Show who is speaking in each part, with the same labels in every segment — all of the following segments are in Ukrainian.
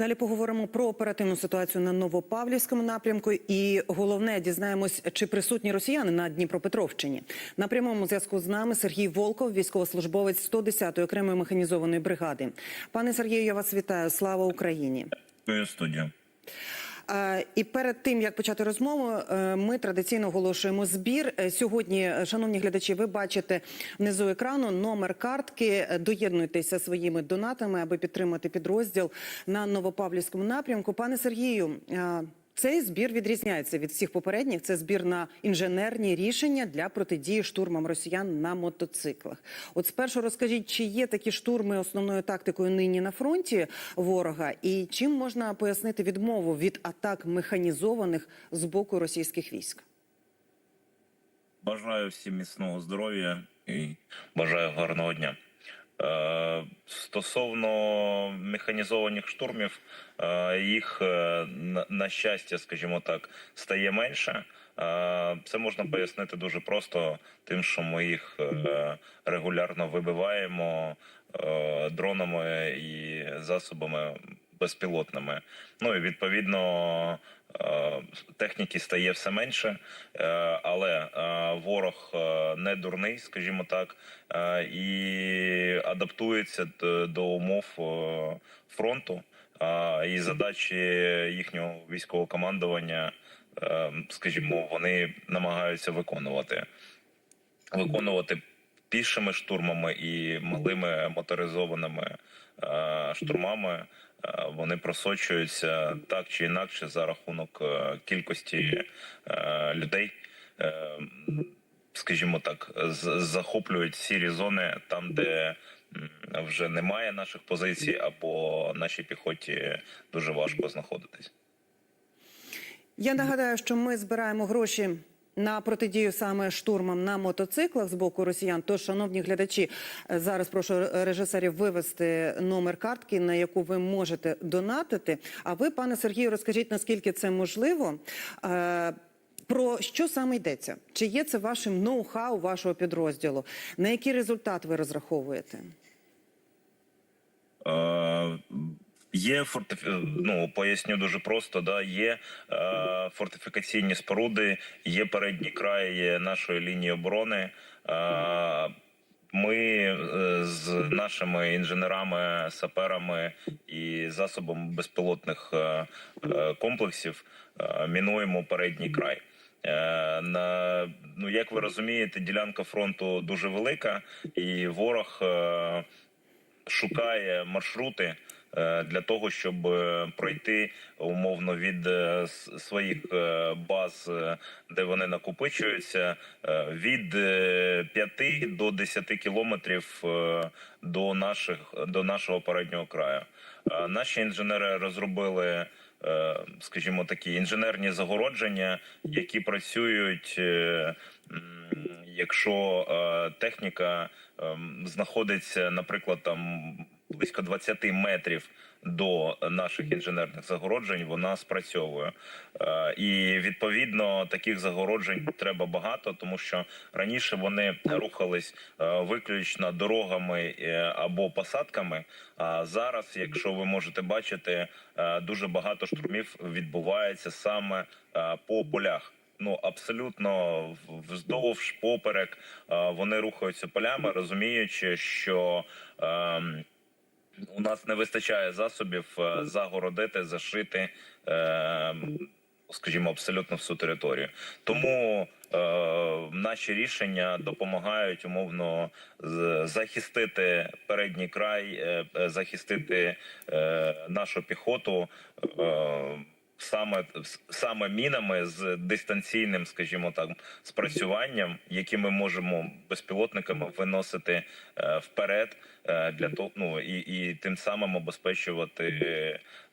Speaker 1: Далі поговоримо про оперативну ситуацію на Новопавлівському напрямку. І головне дізнаємось, чи присутні росіяни на Дніпропетровщині. На прямому зв'язку з нами Сергій Волков, військовослужбовець 110-ї окремої механізованої бригади. Пане Сергію, я вас вітаю. Слава Україні! Студія. І перед тим як почати розмову, е, ми традиційно оголошуємо збір. Е, Сьогодні, е, шановні глядачі, ви бачите внизу екрану номер картки. Доєднуйтеся своїми донатами, аби підтримати підрозділ на Новопавлівському напрямку. Пане Сергію. Цей збір відрізняється від всіх попередніх. Це збір на інженерні рішення для протидії штурмам росіян на мотоциклах. От спершу розкажіть, чи є такі штурми основною тактикою нині на фронті ворога, і чим можна пояснити відмову від атак механізованих з боку російських військ?
Speaker 2: Бажаю всім міцного здоров'я і бажаю гарного дня. Е, Стосовно механізованих штурмів, е, їх е, на- щастя, скажімо так, стає менше. Це можна пояснити дуже просто тим, що ми їх регулярно вибиваємо дронами і засобами безпілотними. Ну і відповідно техніки стає все менше, е, але е, ворог е, не дурний, скажімо так, е, і адаптується до умов е, фронту. е, І задачі їхнього військового командування, е, скажімо, вони намагаються виконувати виконувати пішими штурмами і малими моторизованими е, штурмами. Е, Вони просочуються так чи інакше за рахунок е, кількості е, людей. Скажімо так, захоплюють сірі зони там, де вже немає наших позицій, або нашій піхоті дуже важко знаходитись.
Speaker 1: Я нагадаю, що ми збираємо гроші. На протидію саме штурмам на мотоциклах з боку росіян. Тож, шановні глядачі, е, зараз прошу режисерів вивести номер картки, на яку ви можете донатити. А ви, пане Сергію, розкажіть, наскільки це можливо. Е, Про що саме йдеться? Чи є це вашим ноу-хау вашого підрозділу? На який результат ви розраховуєте?
Speaker 2: Е, Є фортифі... ну, поясню дуже просто. Да, є е, фортифікаційні споруди, є передній край нашої лінії оборони. Е, ми е, з нашими інженерами, саперами і засобами безпілотних е, е, комплексів е, мінуємо передній край. Е, На ну як ви розумієте, ділянка фронту дуже велика, і ворог е, шукає маршрути е, для того, щоб е, пройти умовно від е, своїх е, баз, е, де вони накопичуються, е, від 5 до 10 кілометрів е, до наших до нашого переднього краю. Е, Наші інженери розробили. е, Скажімо, такі інженерні загородження, які працюють, е, якщо е, техніка ем, знаходиться, наприклад, там близько 20 метрів до наших інженерних загороджень, вона спрацьовує. Е, І відповідно таких загороджень треба багато, тому що раніше вони рухались е, виключно дорогами е, або посадками. А зараз, якщо ви можете бачити, дуже багато штурмів відбувається саме по полях ну абсолютно вздовж поперек вони рухаються полями, розуміючи, що ем, у нас не вистачає засобів е, загородити, зашити. ем, Скажімо, абсолютно всю територію, тому е, наші рішення допомагають умовно захистити передній край, е, е, захистити е, нашу піхоту. Саме саме мінами з дистанційним, скажімо так, спрацюванням, які ми можемо безпілотниками виносити е, вперед е, для того, ну і, і тим самим обезпечувати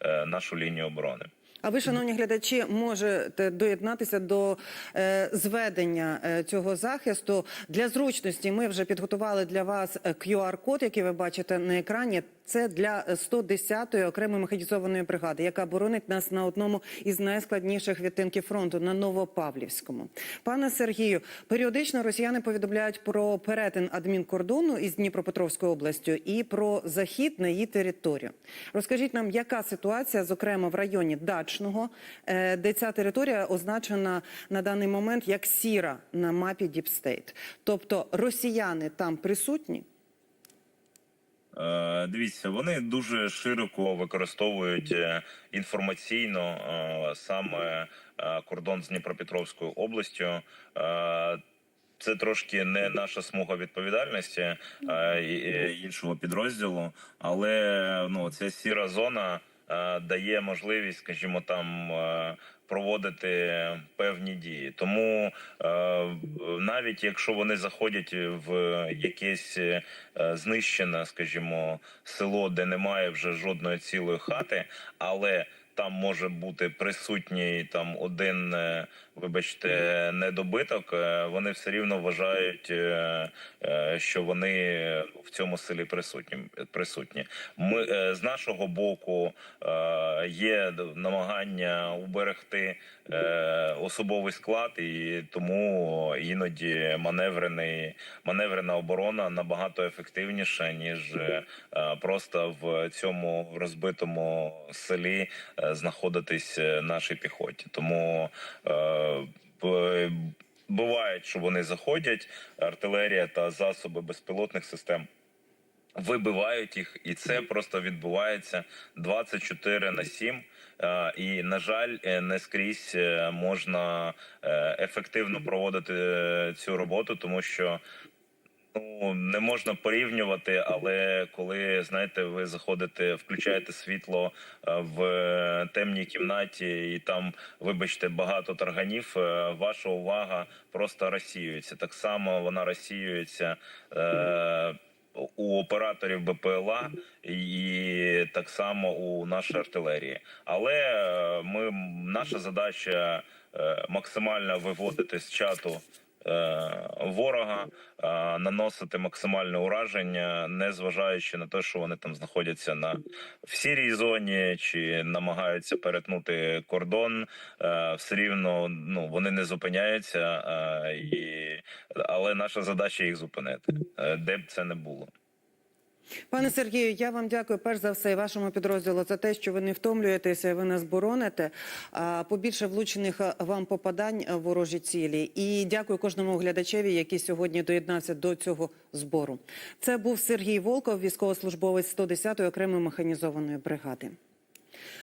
Speaker 2: е, нашу лінію оборони.
Speaker 1: А ви, шановні глядачі, можете доєднатися до е, зведення е, цього захисту для зручності. Ми вже підготували для вас е, QR-код, який ви бачите на екрані. Це для 110-ї окремої механізованої бригади, яка боронить нас на одному із найскладніших відтинків фронту на Новопавлівському. Пане Сергію, періодично росіяни повідомляють про перетин адмінкордону із Дніпропетровською областю і про захід на її територію. Розкажіть нам, яка ситуація, зокрема в районі Дачного, е, де ця територія означена на даний момент як сіра на мапі Діпстейт. Тобто росіяни там присутні.
Speaker 2: Е, Дивіться, вони дуже широко використовують е, інформаційно е, саме кордон з Дніпропетровською областю. Це трошки не наша смуга відповідальності і іншого підрозділу, але ну ця сіра зона дає можливість, скажімо, там проводити певні дії. Тому е, навіть якщо вони заходять в якесь е, знищене, скажімо, село, де немає вже жодної цілої хати, але там може бути присутній там один, е, вибачте, недобиток. е, Вони все рівно вважають, е, е, що вони в цьому селі присутні. присутні. Ми з нашого боку є намагання уберегти особовий склад, і тому іноді маневрений маневрена оборона набагато ефективніша ніж просто в цьому розбитому селі знаходитись нашій піхоті. Тому е, б- буває, що вони заходять, артилерія та засоби безпілотних систем. Вибивають їх, і це просто відбувається 24 на 7. Е, І на жаль, е, не скрізь можна ефективно проводити цю роботу, тому що ну не можна порівнювати. Але коли знаєте, ви заходите, включаєте світло е, в темній кімнаті, і там, вибачте, багато тарганів. е, Ваша увага просто розсіюється. Так само вона розсіюється. Е, у операторів БПЛА і так само у нашій артилерії. Але е, ми наша задача максимально виводити з чату ворога, е, наносити максимальне ураження, не зважаючи на те, що вони там знаходяться на в сірій зоні чи намагаються перетнути кордон. Е, Все рівно ну вони не зупиняються, е, і але наша задача їх зупинити, е, де б це не було.
Speaker 1: Пане Сергію, я вам дякую перш за все і вашому підрозділу за те, що ви не втомлюєтеся, ви нас бороните. Побільше влучених вам попадань ворожі цілі. І дякую кожному глядачеві, який сьогодні доєднався до цього збору. Це був Сергій Волков, військовослужбовець 110-ї окремої механізованої бригади.